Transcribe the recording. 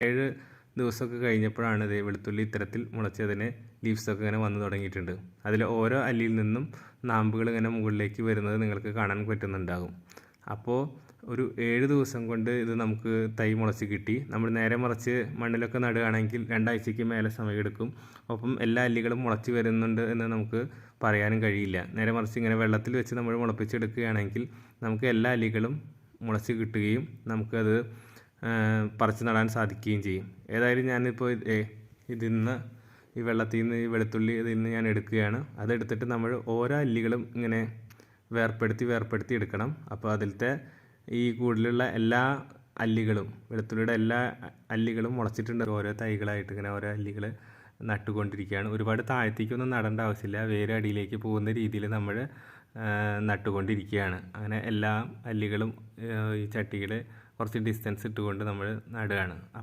ഏഴ് ദിവസമൊക്കെ കഴിഞ്ഞപ്പോഴാണ് ഇത് വെളുത്തുള്ളി ഇത്തരത്തിൽ മുളച്ചതിന് ലീവ്സൊക്കെ ഇങ്ങനെ വന്നു തുടങ്ങിയിട്ടുണ്ട്. അതിൽ ഓരോ അല്ലിയിൽ നിന്നും നാമ്പുകൾ ഇങ്ങനെ മുകളിലേക്ക് വരുന്നത് നിങ്ങൾക്ക് കാണാൻ പറ്റുന്നുണ്ടാകും. അപ്പോൾ ഒരു ഏഴ് ദിവസം കൊണ്ട് ഇത് നമുക്ക് തൈ മുളച്ച് കിട്ടി. നമ്മൾ നേരെ മറിച്ച് മണ്ണിലൊക്കെ നടുകയാണെങ്കിൽ രണ്ടാഴ്ചയ്ക്ക് മേലെ സമയമെടുക്കും ഒപ്പം എല്ലാ അല്ലികളും മുളച്ച് വരുന്നുണ്ട് എന്ന് നമുക്ക് പറയാനും കഴിയില്ല. നേരെ മറിച്ച് ഇങ്ങനെ വെള്ളത്തിൽ വെച്ച് നമ്മൾ മുളപ്പിച്ചെടുക്കുകയാണെങ്കിൽ നമുക്ക് എല്ലാ അല്ലികളും മുളച്ച് കിട്ടുകയും നമുക്കത് പറിച്ച് നടാൻ സാധിക്കുകയും ചെയ്യും. ഏതായാലും ഞാനിപ്പോൾ ഇതിൽ നിന്ന് ഈ വെള്ളത്തിൽ നിന്ന് ഈ വെളുത്തുള്ളി ഇതിൽ നിന്ന് ഞാൻ എടുക്കുകയാണ്. അതെടുത്തിട്ട് നമ്മൾ ഓരോ അല്ലികളും ഇങ്ങനെ വേർപ്പെടുത്തി വേർപ്പെടുത്തി എടുക്കണം. അപ്പോൾ അതിലത്തെ ഈ കൂടുതലുള്ള എല്ലാ അല്ലികളും വെളുത്തുള്ളിയുടെ എല്ലാ അല്ലികളും മുളച്ചിട്ടുണ്ട്. ഓരോ തൈകളായിട്ട് ഇങ്ങനെ ഓരോ അല്ലികൾ നട്ടുകൊണ്ടിരിക്കുകയാണ്. ഒരുപാട് താഴത്തേക്കൊന്നും നടേണ്ട ആവശ്യമില്ല. വേറെ അടിയിലേക്ക് പോകുന്ന രീതിയിൽ നമ്മൾ നട്ടുകൊണ്ടിരിക്കുകയാണ്. അങ്ങനെ എല്ലാ അല്ലികളും ഈ ചട്ടിയിൽ കുറച്ച് ഡിസ്റ്റൻസ് ഇട്ടുകൊണ്ട് നമ്മൾ നടുകയാണ്.